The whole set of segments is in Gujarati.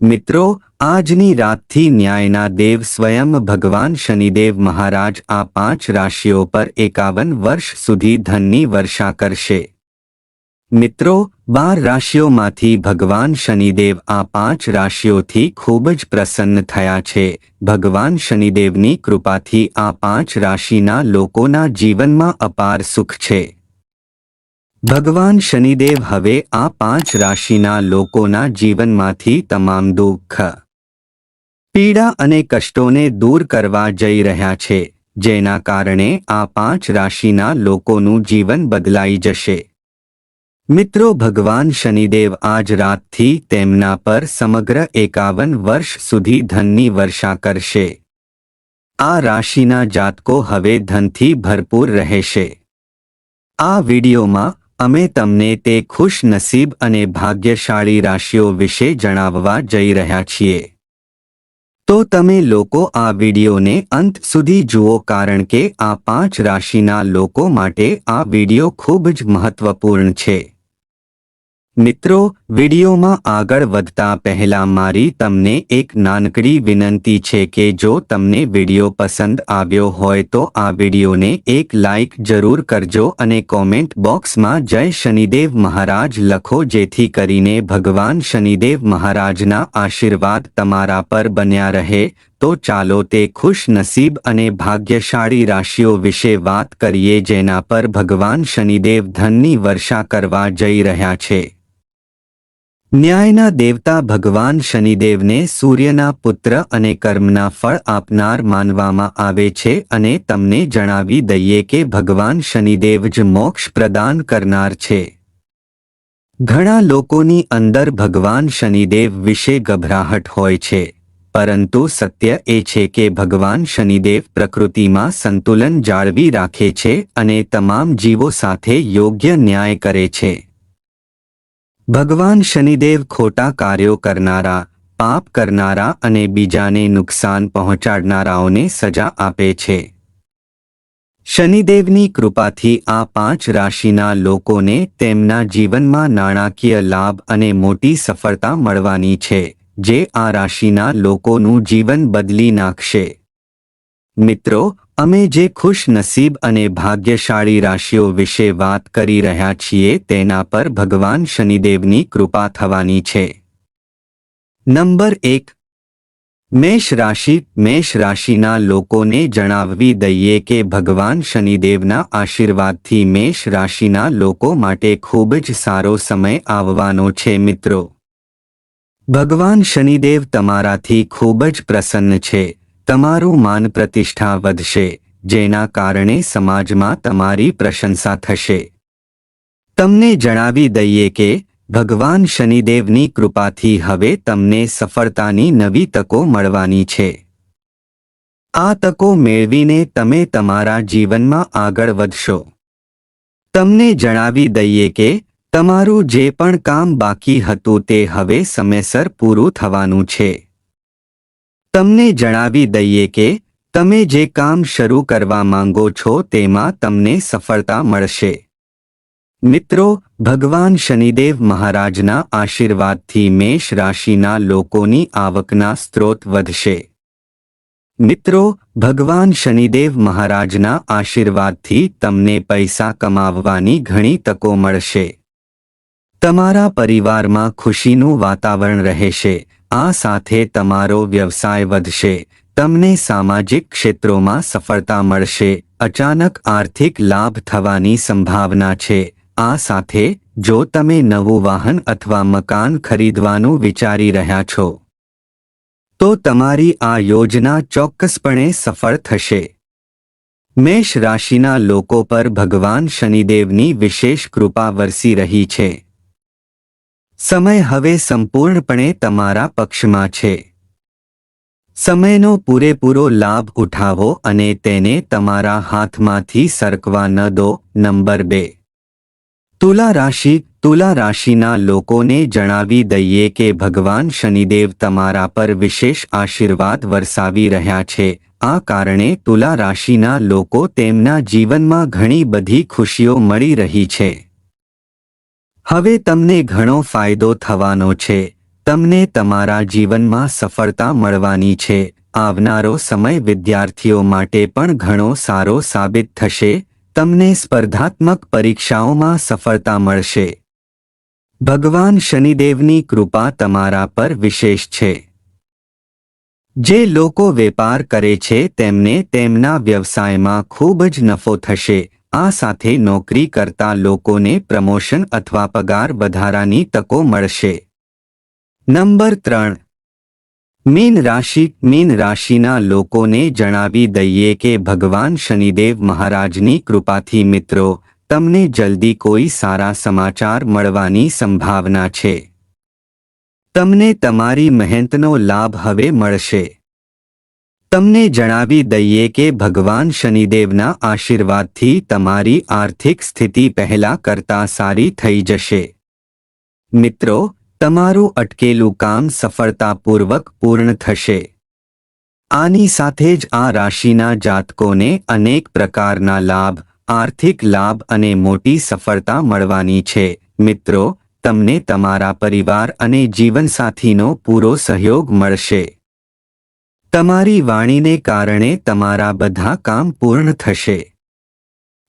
મિત્રો, આજની રાતથી ન્યાયના દેવ સ્વયં ભગવાન શનિદેવ મહારાજ આ પાંચ રાશિઓ પર એકાવન વર્ષ સુધી ધનની વર્ષા કરશે. મિત્રો, બાર રાશિઓમાંથી ભગવાન શનિદેવ આ પાંચ રાશિઓથી ખૂબ જ પ્રસન્ન થયા છે. ભગવાન શનિદેવની કૃપાથી આ પાંચ રાશિના લોકોના જીવનમાં અપાર સુખ છે. ભગવાન શનિદેવ હવે આ પાંચ રાશિના લોકોના જીવનમાંથી તમામ દુઃખ, પીડા અને કષ્ટોને દૂર કરવા જઈ રહ્યા છે, જેના કારણે આ પાંચ રાશિના લોકોનું જીવન બદલાઈ જશે. મિત્રો, ભગવાન શનિદેવ આજ રાતથી તેમના પર સમગ્ર એકાવન વર્ષ સુધી ધનની વર્ષા કરશે. આ રાશિના જાતકો હવે ધનથી ભરપૂર રહેશે. આ વિડીયોમાં અમે તમને તે ખુશ નસીબ અને ભાગ્યશાળી રાશિઓ વિશે જણાવવા જઈ રહ્યા છીએ. તો તમે લોકો આ વિડીયોને અંત સુધી જુઓ કારણ કે આ પાંચ રાશિના લોકો માટે આ વીડિયો ખૂબ જ મહત્વપૂર્ણ છે. મિત્રો, વિડીયોમાં આગળ વધતા પહેલા મારી તમને એક નાનકડી વિનંતી છે કે જો તમને વીડિયો પસંદ આવ્યો હોય તો આ વિડીયોને એક લાઇક જરૂર કરજો અને કોમેન્ટ બોક્સમાં જય શનિદેવ મહારાજ લખો જેથી કરીને ભગવાન શનિદેવ મહારાજના આશીર્વાદ તમારા પર બન્યા રહે. તો ચાલો તે ખુશ નસીબ અને ભાગ્યશાળી રાશિઓ વિશે વાત કરીએ જેના પર ભગવાન શનિદેવ ધનની વર્ષા કરવા જઈ રહ્યા છે. ન્યાયના દેવતા ભગવાન શનિદેવને સૂર્યના પુત્ર અને કર્મના ફળ આપનાર માનવામાં આવે છે અને તમને જણાવી દઈએ કે ભગવાન શનિદેવ જ મોક્ષ પ્રદાન કરનાર છે. ઘણા લોકોની અંદર ભગવાન શનિદેવ વિશે ગભરાહટ હોય છે, પરંતુ સત્ય એ છે કે ભગવાન શનિદેવ પ્રકૃતિમાં સંતુલન જાળવી રાખે છે અને તમામ જીવો સાથે યોગ્ય ન્યાય કરે છે. ભગવાન શનિદેવ ખોટા કાર્યો કરનારા, પાપ કરનારા અને બીજાને નુકસાન પહોંચાડનારાઓને સજા આપે છે. શનિદેવની કૃપાથી આ પાંચ રાશિના લોકોને તેમના જીવનમાં નાણાકીય લાભ અને મોટી સફળતા મળવાની છે, જે આ રાશિના લોકોનું જીવન બદલી નાખશે. મિત્રો અમે જે ખુશનસીબ અને ભાગ્યશાળી રાશિઓ વિશે વાત કરી રહ્યા છીએ તેના પર ભગવાન શનિદેવની કૃપા થવાની છે. નંબર એક. મેષ રાશિ, મેષ રાશિના લોકોને જણાવવી દઈએ કે ભગવાન શનિદેવના આશીર્વાદથી મેષ રાશિના લોકો માટે ખૂબ જ સારો સમય આવવાનો છે મિત્રો. ભગવાન શનિદેવ તમારાથી ખૂબ જ પ્રસન્ન છે. તમારું માન પ્રતિષ્ઠા વધશે, જેના કારણે સમાજમાં તમારી પ્રશંસા થશે. તમને જણાવી દઈએ કે, ભગવાન શનિદેવની કૃપાથી હવે તમને સફળતાની નવી તકો મળવાની છે. આ તકો મેળવીને તમે તમારા જીવનમાં આગળ વધશો. તમને જણાવી દઈએ કે, તમારું જે પણ કામ બાકી હતું તે હવે સમયસર પૂરું થવાનું છે. તમને જણાવી દઈએ કે તમે જે કામ શરૂ કરવા માંગો છો તેમાં તમને સફળતા મળશે. મિત્રો, ભગવાન શનિદેવ મહારાજના આશીર્વાદથી મેષ રાશિના લોકોની આવકના સ્ત્રોત વધશે. મિત્રો, ભગવાન શનિદેવ મહારાજના આશીર્વાદથી તમને પૈસા કમાવવાની ઘણી તકો મળશે. તમારા પરિવારમાં ખુશીનું વાતાવરણ રહેશે. આ સાથે તમારો વ્યવસાય વધશે, તમને સામાજિક ક્ષેત્રોમાં સફળતા મળશે, અચાનક આર્થિક લાભ થવાની સંભાવના છે. આ સાથે, જો તમે નવું વાહન અથવા મકાન ખરીદવાનું વિચારી રહ્યા છો, તો તમારી આ યોજના ચોક્કસપણે સફળ થશે. મેષ રાશિના લોકો પર ભગવાન શનિદેવની વિશેષ કૃપા વરસી રહી છે. સમય હવે સંપૂર્ણપણે તમારા પક્ષમાં છે. સમયનો પૂરેપૂરો લાભ ઉઠાવો અને તેને તમારા હાથમાંથી સરકવા ન દો. નંબર બે. તુલા રાશિ, તુલા રાશિના લોકોને જણાવી દઈએ કે ભગવાન શનિદેવ તમારા પર વિશેષ આશીર્વાદ વરસાવી રહ્યા છે. આ કારણે તુલા રાશિના લોકો તેમના જીવનમાં ઘણી બધી ખુશીઓ મળી રહી છે. હવે તમને ઘણો ફાયદો થવાનો છે. તમને તમારા જીવનમાં સફળતા મળવાની છે. આવનારો સમય વિદ્યાર્થીઓ માટે પણ ઘણો સારો સાબિત થશે. તમને સ્પર્ધાત્મક પરીક્ષાઓમાં સફળતા મળશે. ભગવાન શનિદેવની કૃપા તમારા પર વિશેષ છે. જે લોકો વેપાર કરે છે, તેમને તેમના વ્યવસાયમાં ખૂબ જ નફો થશે. આ સાથે નોકરી કરતા લોકોને પ્રમોશન અથવા પગાર વધારાની તકો મળશે. નંબર ત્રણ. મીન રાશિ. મીન રાશિના લોકોને જણાવી દઈએ કે ભગવાન શનિદેવ મહારાજની કૃપાથી મિત્રો, તમને જલ્દી કોઈ સારા સમાચાર મળવાની સંભાવના છે. તમને તમારી મહેનતનો લાભ હવે મળશે. તમને જણાવી દઈએ કે ભગવાન શનિદેવના આશીર્વાદથી તમારી આર્થિક સ્થિતિ પહેલા કરતા સારી થઈ જશે. મિત્રો, તમારું અટકેલું કામ સફળતાપૂર્વક પૂર્ણ થશે. આની સાથે જ આ રાશિના જાતકોને અનેક પ્રકારના લાભ, આર્થિક લાભ અને મોટી સફળતા મળવાની છે. મિત્રો, તમને તમારા પરિવાર અને જીવનસાથીનો પૂરો સહયોગ મળશે. તમારી વાણીને કારણે તમારા બધા કામ પૂર્ણ થશે.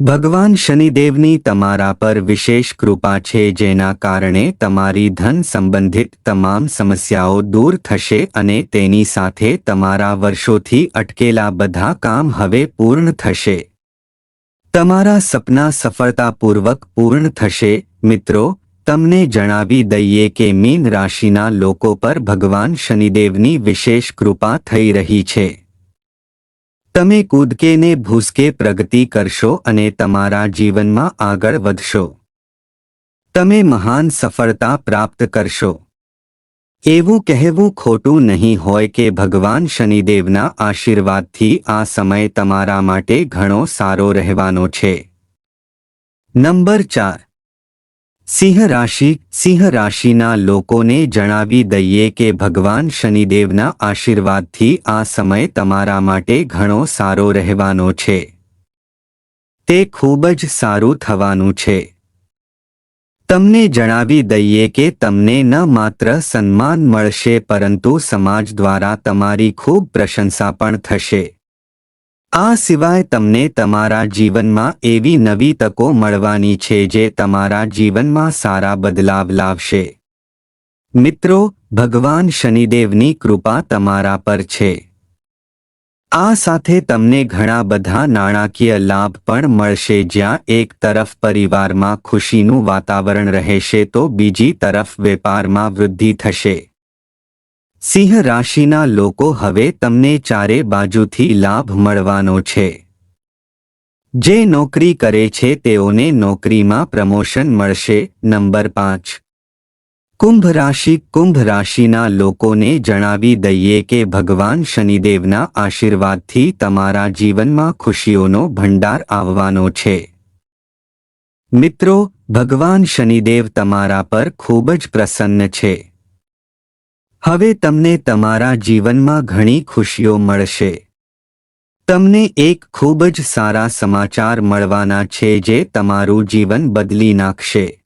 ભગવાન શનિદેવની તમારા પર વિશેષ કૃપા છે જેના કારણે તમારી ધન સંબંધિત તમામ સમસ્યાઓ દૂર થશે અને તેની સાથે તમારા વર્ષોથી અટકેલા બધા કામ હવે પૂર્ણ થશે. તમારા સપના સફળતાપૂર્વક પૂર્ણ થશે. મિત્રો તમને જણાવી દઈએ કે મીન રાશિના લોકો પર ભગવાન શનિદેવની વિશેષ કૃપા થઈ રહી છે. તમે કૂદકે ને ભૂસકે પ્રગતિ કરશો અને તમારા જીવનમાં આગળ વધશો. તમે મહાન સફળતા પ્રાપ્ત કરશો. એવું કહેવું ખોટું નહીં હોય કે ભગવાન શનિદેવના આશીર્વાદથી આ સમય તમારા માટે ઘણો સારો રહેવાનો છે. નંબર ચાર. સિંહ રાશિ, સિંહ રાશિના લોકોને જણાવી દઈએ કે ભગવાન શનિદેવના આશીર્વાદથી આ સમય તમારા માટે ઘણો સારો રહેવાનો છે. તે ખૂબ જ સારું થવાનું છે. તમને જણાવી દઈએ કે તમને ન માત્ર સન્માન મળશે પરંતુ સમાજ દ્વારા તમારી ખૂબ પ્રશંસા પણ થશે. આ સિવાય તમને તમારા જીવનમાં એવી નવી તકો મળવાની છે જે તમારા જીવનમાં સારા બદલાવ લાવશે. મિત્રો, ભગવાન શનિદેવની કૃપા તમારા પર છે. આ સાથે તમને ઘણા બધા નાણાકીય લાભ પણ મળશે. જ્યાં એક તરફ પરિવારમાં ખુશીનું વાતાવરણ રહેશે તો બીજી તરફ વેપારમાં વૃદ્ધિ થશે. સિંહ રાશિના લોકો હવે તમને ચારે બાજુથી લાભ મળવાનો છે. જે નોકરી કરે છે તેઓને નોકરીમાં પ્રમોશન મળશે. નંબર પાંચ. કુંભ રાશિ કુંભ રાશિના લોકોને જણાવી દઈએ કે ભગવાન શનિદેવના આશીર્વાદથી તમારા જીવનમાં ખુશીઓનો ભંડાર આવવાનો છે. મિત્રો, ભગવાન શનિદેવ તમારા પર ખૂબ જ પ્રસન્ન છે. હવે તમને તમારા જીવનમાં ઘણી ખુશીઓ મળશે. તમને એક ખૂબ જ સારા સમાચાર મળવાના છે જે તમારું જીવન બદલી નાખશે.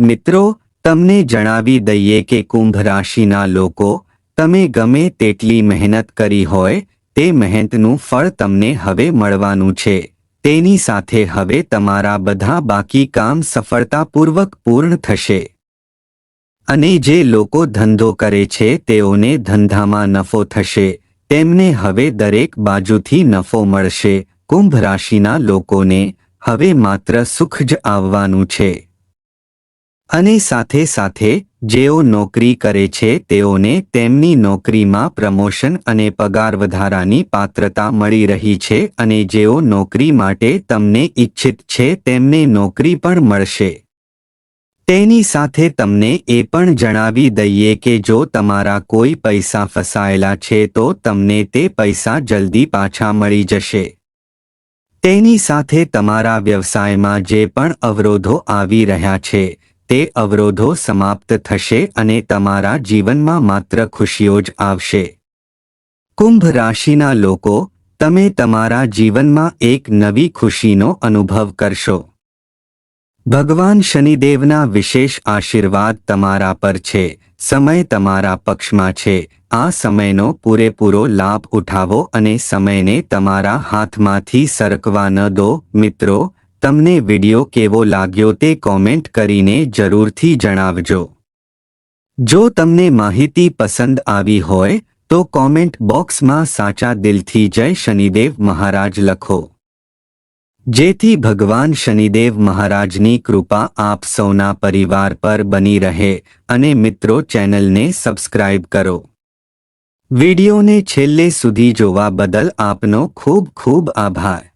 મિત્રો, તમને જણાવી દઈએ કે કુંભ રાશિના લોકો, તમે ગમે તેટલી મહેનત કરી હોય, તે મહેનતનું ફળ તમને હવે મળવાનું છે. તેની સાથે હવે તમારા બધા બાકી કામ સફળતાપૂર્વક પૂર્ણ થશે. અને જે લોકો ધંધો કરે છે તેઓને ધંધામાં નફો થશે. તેમને હવે દરેક બાજુથી નફો મળશે, કુંભ રાશિના લોકોને. હવે માત્ર સુખ જ આવવાનું છે. અને સાથે સાથે, જેઓ નોકરી કરે છે તેઓને તેમની નોકરીમાં પ્રમોશન અને પગાર વધારાની પાત્રતા મળી રહી છે અને જેઓ નોકરી માટે તમને ઇચ્છિત છે તેમને નોકરી પણ મળશે. તેની સાથે તમને એ પણ જણાવી દઈએ કે જો તમારા કોઈ પૈસા ફસાયેલા છે તો તમને તે પૈસા જલ્દી પાછા મળી જશે. તેની સાથે તમારા વ્યવસાયમાં જે પણ અવરોધો આવી રહ્યા છે, તે અવરોધો સમાપ્ત થશે અને તમારા જીવનમાં માત્ર ખુશીઓ જ આવશે. કુંભ રાશિના લોકો, તમે તમારા જીવનમાં એક નવી ખુશીનો અનુભવ કરશો. ભગવાન શનિદેવના વિશેષ આશીર્વાદ તમારા પર છે, સમય તમારા પક્ષમાં છે, આ સમયનો પૂરેપૂરો લાભ ઉઠાવો અને સમયને તમારા હાથમાંથી સરકવા ન દો. મિત્રો, તમને વિડિયો કેવો લાગ્યો તે કોમેન્ટ કરીને જરૂરથી જણાવજો. જો તમને માહિતી પસંદ આવી હોય, તો કોમેન્ટ બોક્સમાં સાચા દિલથી જય શનિદેવ મહારાજ લખો. જેથી ભગવાન શનિદેવ મહારાજની કૃપા આપ સૌના પરિવાર પર બની રહે અને મિત્રો ચેનલને સબસ્ક્રાઇબ કરો. વિડિયોને છેલ્લે સુધી જોવા બદલ આપનો ખૂબ ખૂબ આભાર.